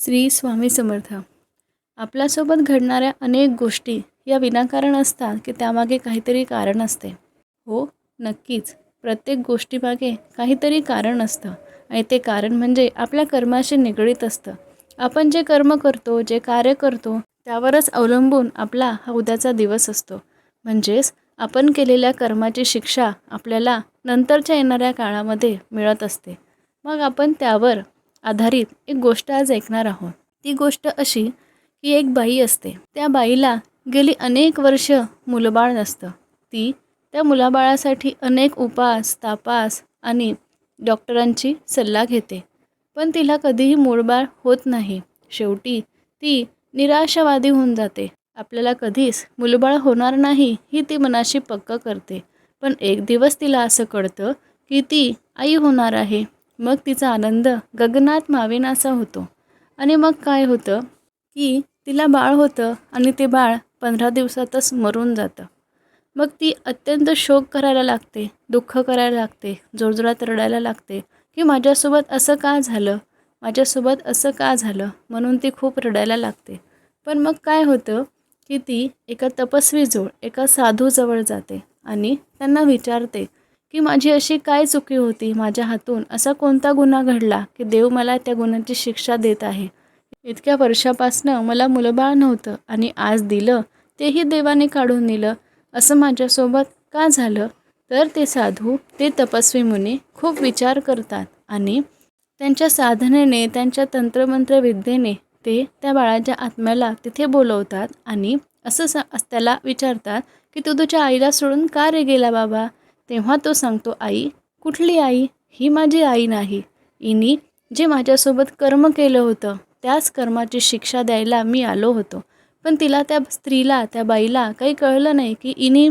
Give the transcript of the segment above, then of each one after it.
श्री स्वामी समर्थ. आपल्यासोबत घडणाऱ्या अनेक गोष्टी या विनाकारण असतात की त्यामागे काहीतरी कारण असते. हो नक्कीच. प्रत्येक गोष्टीमागे काहीतरी कारण असतं आणि ते कारण म्हणजे आपल्या कर्माशी निगडीत असतं. आपण जे कर्म करतो जे कार्य करतो त्यावरच अवलंबून आपला हा उद्याचा दिवस असतो. म्हणजेच आपण केलेल्या कर्माची शिक्षा आपल्याला नंतरच्या येणाऱ्या काळामध्ये मिळत असते. मग आपण त्यावर आधारित एक गोष्ट आज ऐकणार आहोत. ती गोष्ट अशी की एक बाई असते. त्या बाईला गेली अनेक वर्ष मुलबाळ नसतं. ती त्या मुलाबाळासाठी अनेक उपास तापास आणि डॉक्टरांची सल्ला घेते. पण तिला कधीही मूळबाळ होत नाही. शेवटी ती निराशावादी होऊन जाते. आपल्याला कधीच मुलबाळ होणार नाही ही ती मनाशी पक्क करते. पण एक दिवस तिला असं कळतं की ती आई होणार आहे. मग तिचा आनंद गगनात मावेनासा होतो. आणि मग काय होतं? की तिला बाळ होतं आणि ते बाळ पंधरा दिवसातच मरून जातं. मग ती अत्यंत शोक करायला लागते दुःख करायला लागते जोरजोरात रडायला लागते की माझ्यासोबत असं का झालं? माझ्यासोबत असं का झालं? म्हणून ती खूप रडायला लागते. पण मग काय होतं? की ती एका तपस्वीजवळ एका साधूजवळ जाते आणि त्यांना विचारते की माझी अशी काय चुकी होती माझ्या हातून? असा कोणता गुन्हा घडला की देव मला त्या गुन्ह्याची शिक्षा देत आहे? इतक्या वर्षापासनं मला मुलंबाळ नव्हतं आणि आज दिलं तेही देवाने काढून दिलं. असं माझ्यासोबत का झालं? तर ते साधू ते तपस्वी मुनी खूप विचार करतात आणि त्यांच्या साधनेने त्यांच्या तंत्रमंत्र विद्येने ते त्या बाळाच्या आत्म्याला तिथे बोलवतात आणि असं सा त्याला विचारतात की तू तुझ्या आईला सोडून का रे गेला बाबा? तेव्हा तो सांगतो आई कुठली आई? ही माझी आई नाही. इनी जे माझ्यासोबत कर्म केलं होतं त्याच कर्माची शिक्षा द्यायला मी आलो होतो. पण तिला त्या स्त्रीला त्या बाईला काही कळलं नाही की इनी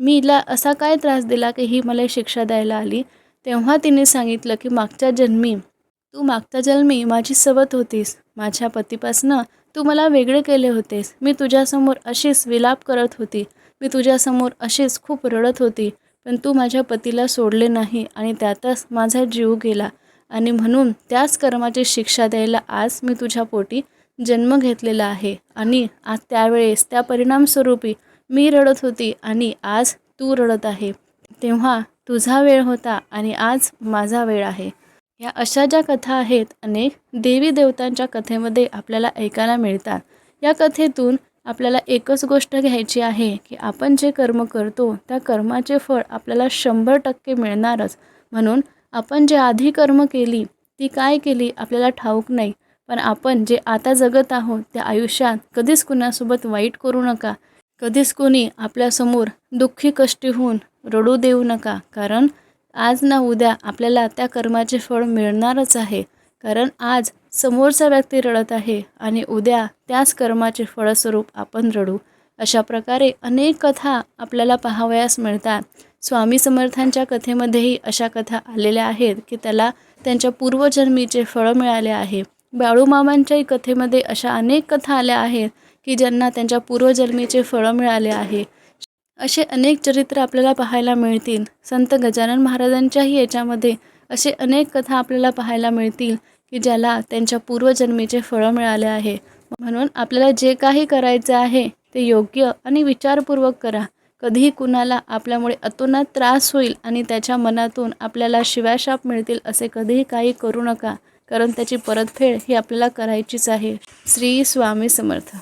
मीला असा काय त्रास दिला की ही मला शिक्षा द्यायला आली. तेव्हा तिने सांगितलं की मागच्या जन्मी तू मागच्या जन्मी माझी सवत होतीस. माझ्या पतीपासनं तू मला वेगळे केले होतेस. मी तुझ्यासमोर अशीच विलाप करत होती. मी तुझ्यासमोर अशीच खूप रडत होती. पण तू माझ्या पतीला सोडले नाही आणि त्यातच माझा जीव गेला. आणि म्हणून त्याच कर्माची शिक्षा द्यायला आज मी तुझ्या पोटी जन्म घेतलेला आहे. आणि आज त्यावेळेस त्या परिणामस्वरूपी मी रडत होती आणि आज तू रडत आहे. तेव्हा तुझा वेळ होता आणि आज माझा वेळ आहे. या अशा ज्या कथा आहेत अनेक देवी देवतांच्या कथेमध्ये आपल्याला ऐकायला मिळतात. या कथेतून आपल्याला एकच गोष्ट घ्यायची आहे की आपण जे कर्म करतो त्या कर्माचे फळ आपल्याला शंभर टक्के मिळणारच. म्हणून आपण जे आधी कर्म केली ती काय केली आपल्याला ठाऊक नाही. पण आपण जे आता जगत आहोत त्या आयुष्यात कधीच कुणासोबत वाईट करू नका. कधीच कोणी आपल्यासमोर दुःखी कष्टी होऊन रडू देऊ नका. कारण आज ना उद्या आपल्याला त्या कर्माचे फळ मिळणारच आहे. कारण आज समोरचा व्यक्ती रडत आहे आणि उद्या त्याच कर्माचे फळस्वरूप आपण रडू. अशा प्रकारे अनेक कथा आपल्याला पाहावयास मिळतात. स्वामी समर्थांच्या कथेमध्येही अशा कथा आलेल्या आहेत की त्याला त्यांच्या पूर्वजन्मीचे फळं मिळाले आहे. बाळूमामांच्याही कथेमध्ये अशा अनेक कथा आल्या आहेत की ज्यांना त्यांच्या पूर्वजन्मीचे फळं मिळाले आहे. असे अनेक चरित्र आपल्याला पाहायला मिळतील. संत गजानन महाराजांच्याही याच्यामध्ये असे अनेक कथा आपल्याला पाहायला मिळतील की ज्याला त्यांच्या पूर्वजन्मीचे फळं मिळाले आहे. म्हणून आपल्याला जे काही करायचं आहे ते योग्य आणि विचारपूर्वक करा. कधीही कुणाला आपल्यामुळे अतोनात त्रास होईल आणि त्याच्या मनातून आपल्याला शिवाशाप मिळतील असे कधीही काही करू नका कारण त्याची परतफेड ही आपल्याला करायचीच आहे. श्री स्वामी समर्थ.